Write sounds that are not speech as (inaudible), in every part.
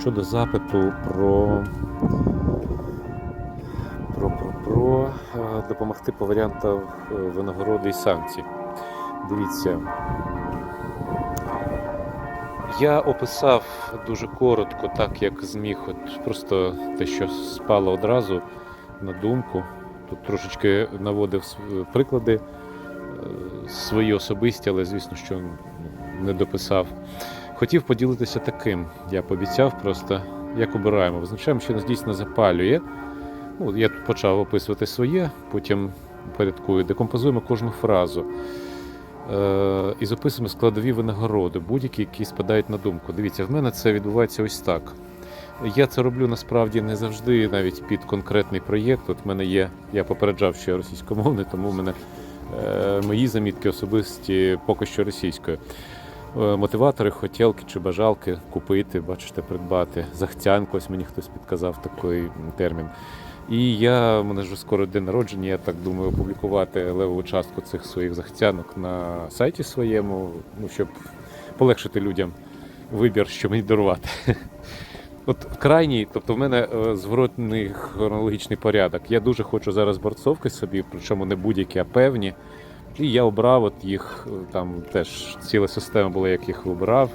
щодо запиту про, про, про, про е, допомогти по варіантам е, винагороди і санкцій. Дивіться. Я описав дуже коротко, так як зміг, от просто те, що спало одразу на думку. Тут трошечки наводив приклади е, свої особисті, але звісно, що ну, не дописав. Хотів поділитися таким. Я пообіцяв просто, як обираємо. Визначаємо, що нас дійсно запалює. Ну, я тут почав описувати своє, потім порядкую, декомпозуємо кожну фразу. Е, і записуємо складові винагороди, будь-які, які спадають на думку. Дивіться, в мене це відбувається ось так. Я це роблю насправді не завжди, навіть під конкретний проєкт. От в мене є, я попереджав, що я російськомовний, тому в мене е, мої замітки особисті поки що російською. Е, Мотиватори, хотілки чи бажалки купити, бачите, придбати. Захтянку, ось мені хтось підказав такий термін. І я, мене вже скоро день народження, я так думаю, опублікувати левову частку цих своїх захтянок на сайті своєму, ну, щоб полегшити людям вибір, що мені дарувати. (laughs) От крайній, тобто в мене е, зворотний хронологічний порядок. Я дуже хочу зараз борцовки собі, причому не будь-які, а певні. І я обрав от їх, е, там теж ціла система була, як їх вибирав.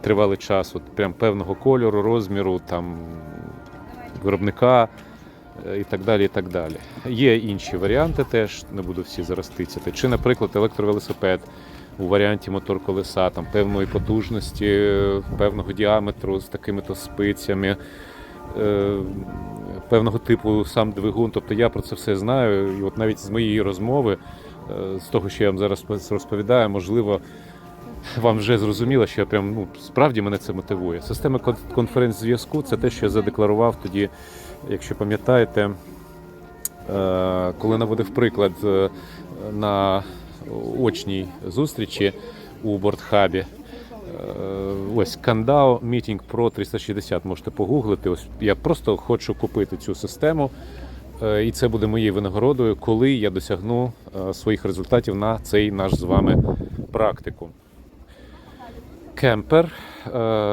Тривалий час, от прям певного кольору, розміру, там виробника е, і так далі. і так далі. Є інші варіанти теж, не буду всі зараз тицяти. Чи, наприклад, електровелосипед у варіанті мотор колеса там, певної потужності, е, певного діаметру з такими-то спицями. Певного типу сам двигун, тобто я про це все знаю. І от навіть з моєї розмови, е, з того, що я вам зараз розповідаю, можливо, вам вже зрозуміло, що я прям ну справді мене це мотивує. Система конференц-зв'язку це те, що я задекларував тоді, якщо пам'ятаєте, е, коли наводив приклад е, на очній зустрічі у Бортхабі. Е, Ось Кандау Meeting Pro 360 можете погуглити. Ось я просто хочу купити цю систему, е, і це буде моєю винагородою, коли я досягну е, своїх результатів на цей наш з вами практикум. Кемпер.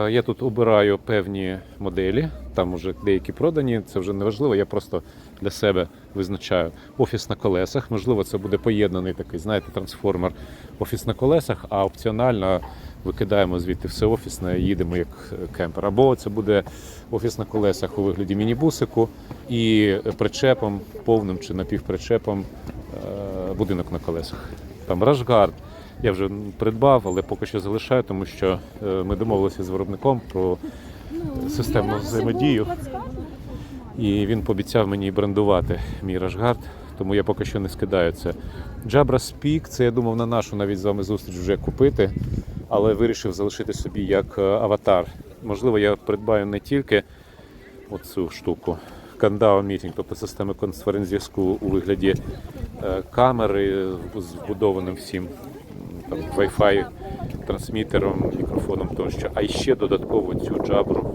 Я тут обираю певні моделі, там вже деякі продані, це вже не важливо, я просто для себе визначаю офіс на колесах. Можливо, це буде поєднаний такий, знаєте, трансформер офіс на колесах, а опціонально викидаємо звідти все офісне, їдемо як е, кемпер. Або це буде офіс на колесах у вигляді мінібусику і причепом, повним чи напівпричепом е, будинок на колесах. Там Рашгард. Я вже придбав, але поки що залишаю, тому що е, ми домовилися з виробником про системну взаємодію. І він пообіцяв мені брендувати мій Рашгард, тому я поки що не скидаю це. Jabra Speak, це я думав на нашу навіть з вами зустріч вже купити, але вирішив залишити собі як е, аватар. Можливо, я придбаю не тільки оцю штуку. Кандау Meeting, тобто системи конференц-зв'язку у вигляді е, камери з вбудованим всім там, Wi-Fi трансмітером, мікрофоном тощо, а ще додатково цю джабру.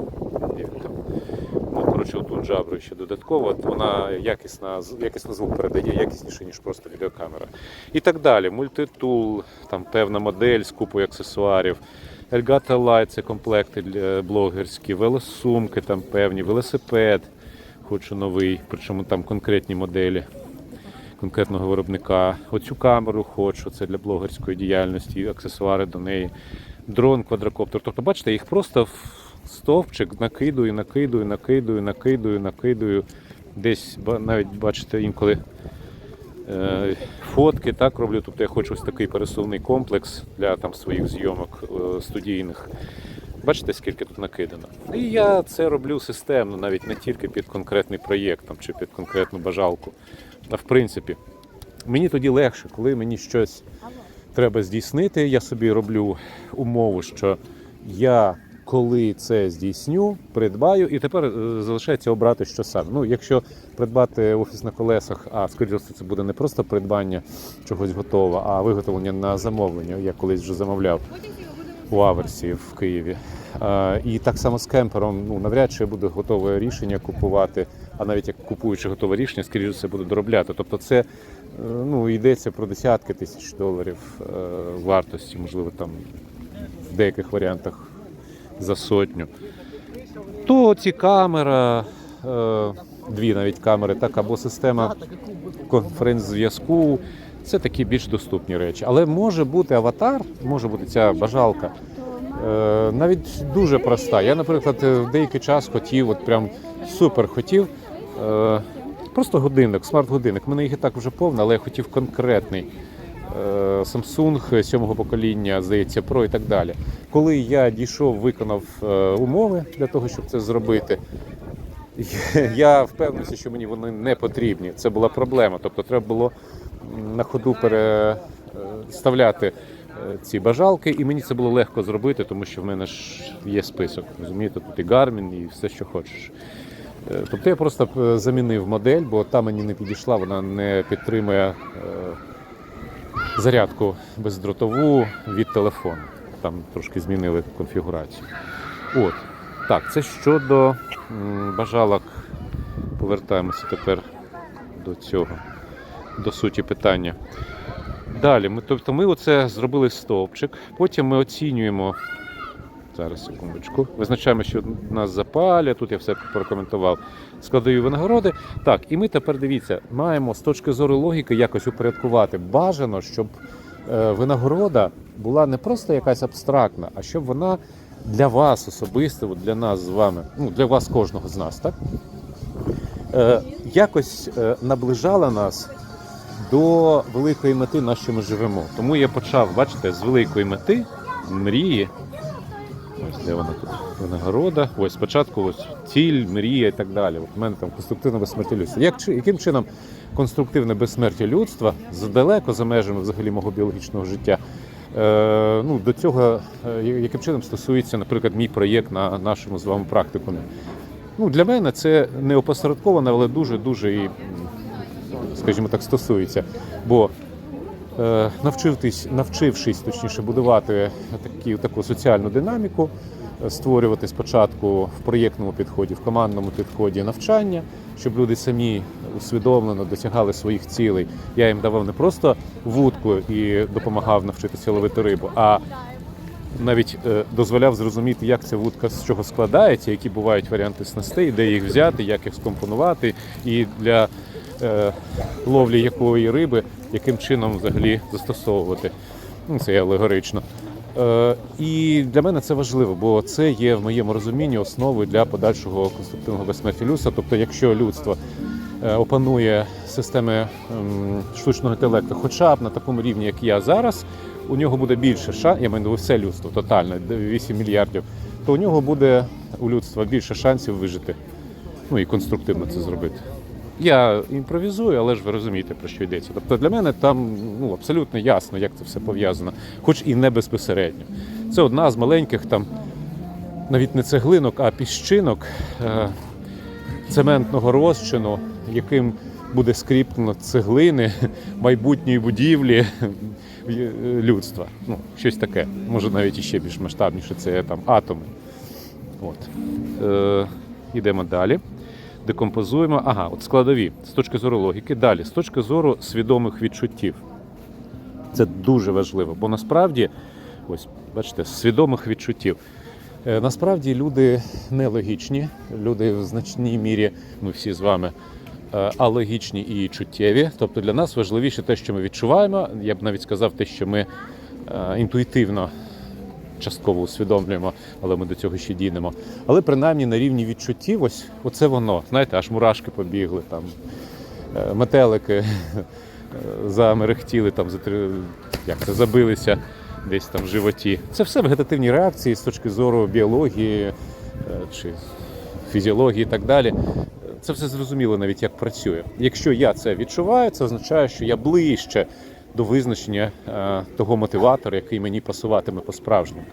Оту джабру ще додатково, вона якісна, якісно звук передає, якісніше, ніж просто відеокамера. І так далі. Мультитул, там певна модель з купою аксесуарів. Elgato Light – це комплекти для блогерські, велосумки там певні, велосипед. Хочу новий, причому там конкретні моделі конкретного виробника. Оцю камеру хочу, це для блогерської діяльності, аксесуари до неї. Дрон, квадрокоптер. Тобто, бачите, їх просто стовпчик накидую, накидую, накидую, накидую, накидую. Десь навіть бачите інколи е, фотки так роблю. Тобто я хочу ось такий пересувний комплекс для там своїх зйомок е, студійних. Бачите, скільки тут накидано. І я це роблю системно, навіть не тільки під конкретний проєкт там, чи під конкретну бажалку. А в принципі, мені тоді легше, коли мені щось треба здійснити, я собі роблю умову, що я коли це здійсню, придбаю, і тепер е, залишається обрати, що саме. Ну, якщо придбати офіс на колесах, а скоріше це буде не просто придбання чогось готового, а виготовлення на замовлення. Я колись вже замовляв у Аверсі в Києві. І так само з кемпером, ну навряд чи я буду готове рішення купувати, а навіть як купуючи готове рішення, скоріше все буду доробляти. Тобто це е, ну, йдеться про десятки тисяч доларів е, вартості, можливо, там в деяких варіантах за сотню. то ці камера, е, дві навіть камери, так, або система конференц-зв'язку. Це такі більш доступні речі. Але може бути аватар, може бути ця бажалка. Е, навіть дуже проста. Я, наприклад, деякий час хотів, от прям супер хотів. Е, просто годинник, смарт-годинник. У мене їх і так вже повно, але я хотів конкретний. Е, Samsung сьомого покоління, здається, Pro і так далі. Коли я дійшов, виконав е, умови для того, щоб це зробити, (laughs) я впевнився, що мені вони не потрібні. Це була проблема. Тобто треба було на ходу переставляти е, ці бажалки, і мені це було легко зробити, тому що в мене ж є список. Розумієте, тут і Garmin, і все, що хочеш. Тобто я просто замінив модель, бо та мені не підійшла, вона не підтримує зарядку бездротову від телефону. Там трошки змінили конфігурацію. От. Так, це щодо бажалок. Повертаємося тепер до цього, до суті питання. Далі, ми, тобто ми оце зробили стовпчик, потім ми оцінюємо. Зараз, секундочку. Визначаємо, що нас запаля, тут я все прокоментував. Складові винагороди. Так, і ми тепер дивіться, маємо з точки зору логіки якось упорядкувати. Бажано, щоб е, винагорода була не просто якась абстрактна, а щоб вона для вас особисто, для нас з вами, ну для вас кожного з нас, так? Е, якось е, наближала нас до великої мети, на що ми живемо. Тому я почав, бачите, з великої мети, мрії. Де вона тут винагорода. Ось спочатку ось ціль, мрія і так далі. От у мене там конструктивне безсмертя людства. Як, яким чином конструктивне безсмертя людства задалеко за межами взагалі мого біологічного життя? Е, ну, до цього, е, яким чином стосується, наприклад, мій проєкт на нашому з вами практикумі. Ну, для мене це не опосередковано, але дуже-дуже і, скажімо так, стосується. Бо навчившись, навчившись точніше будувати такі, таку соціальну динаміку, е, створювати спочатку в проєктному підході, в командному підході навчання, щоб люди самі усвідомлено досягали своїх цілей. Я їм давав не просто вудку і допомагав навчитися ловити рибу, а навіть е, дозволяв зрозуміти, як ця вудка з чого складається, які бувають варіанти снастей, де їх взяти, як їх скомпонувати, і для е, ловлі якої риби, яким чином взагалі застосовувати. Ну, це алегорично. Е, і для мене це важливо, бо це є в моєму розумінні основою для подальшого конструктивного безсмертя людства. Тобто, якщо людство е, опанує системи ем, штучного інтелекту, хоча б на такому рівні, як я зараз, у нього буде більше шансів, я маю на увазі все людство, тотально, 8 мільярдів, то у нього буде у людства більше шансів вижити. Ну і конструктивно це зробити. Я імпровізую, але ж ви розумієте, про що йдеться. Тобто для мене там ну, абсолютно ясно, як це все пов'язано, хоч і не безпосередньо. Це одна з маленьких там, навіть не цеглинок, а піщинок е, цементного розчину, яким буде скріплено цеглини майбутньої будівлі е, людства. Ну, щось таке. Може навіть іще більш масштабніше, це там атоми. От. Е, йдемо далі. Декомпозуємо. Ага, от складові з точки зору логіки. Далі, з точки зору свідомих відчуттів. Це дуже важливо, бо насправді, ось бачите, свідомих відчуттів. Е, Насправді люди нелогічні, люди в значній мірі, ми всі з вами, е, алогічні і чуттєві. Тобто для нас важливіше те, що ми відчуваємо. Я б навіть сказав те, що ми е, інтуїтивно частково усвідомлюємо, але ми до цього ще дійдемо. Але принаймні на рівні відчуттів, ось оце воно. Знаєте, аж мурашки побігли, там е, метелики (laughs) е, замерехтіли, там як це, забилися десь там в животі. Це все вегетативні реакції з точки зору біології е, чи фізіології і так далі. Це все зрозуміло навіть як працює. Якщо я це відчуваю, це означає, що я ближче до визначення е, того мотиватора, який мені пасуватиме по-справжньому.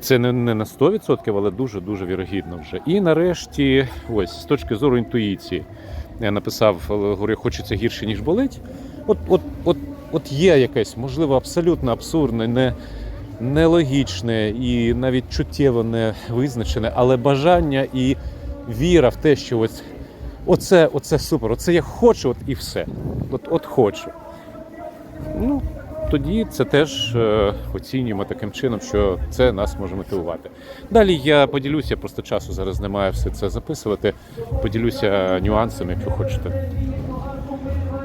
Це не, не на 100%, але дуже-дуже вірогідно вже. І нарешті, ось з точки зору інтуїції, я написав, е, говорю, хочеться гірше, ніж болить. От, от, от, от є якесь, можливо, абсолютно абсурдне, не, нелогічне і навіть чуттєво не визначене, але бажання і віра в те, що ось, оце, оце супер, оце я хочу, от і все. От, от хочу. Ну, тоді це теж е, оцінюємо таким чином, що це нас може мотивувати. Далі я поділюся, просто часу зараз немає все це записувати. Поділюся нюансами, якщо хочете.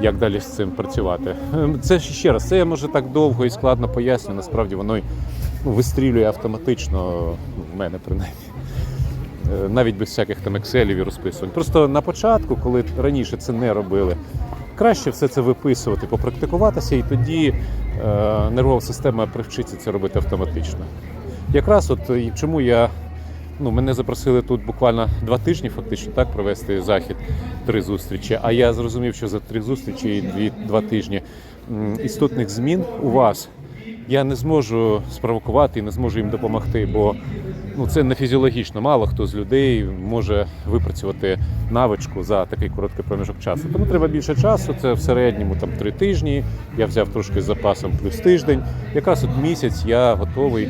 Як далі з цим працювати? Ем, Це ще раз, це я може так довго і складно пояснюю. Насправді воно й, вистрілює автоматично, в мене принаймні. Е, Навіть без всяких там екселів і розписувань. Просто на початку, коли раніше це не робили, краще все це виписувати, попрактикуватися, і тоді е, нервова система привчиться це робити автоматично. Якраз от чому я. Ну, мене запросили тут буквально два тижні, фактично так, провести захід, три зустрічі. А я зрозумів, що за три зустрічі і дві, два тижні істотних змін у вас я не зможу спровокувати і не зможу їм допомогти, бо ну, це не фізіологічно. Мало хто з людей може випрацювати навичку за такий короткий проміжок часу. Тому треба більше часу. Це в середньому там три тижні. Я взяв трошки з запасом плюс тиждень. Якраз от місяць я готовий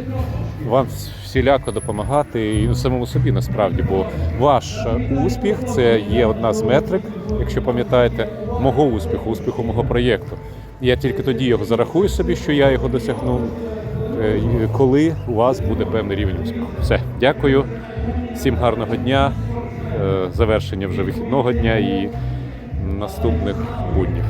вам всіляко допомагати і самому собі насправді, бо ваш успіх це є одна з метрик, якщо пам'ятаєте, мого успіху, успіху мого проєкту. Я тільки тоді його зарахую собі, що я його досягнув, е, коли у вас буде певний рівень успіху. Все, дякую, всім гарного дня, е, завершення вже вихідного дня і наступних буднів.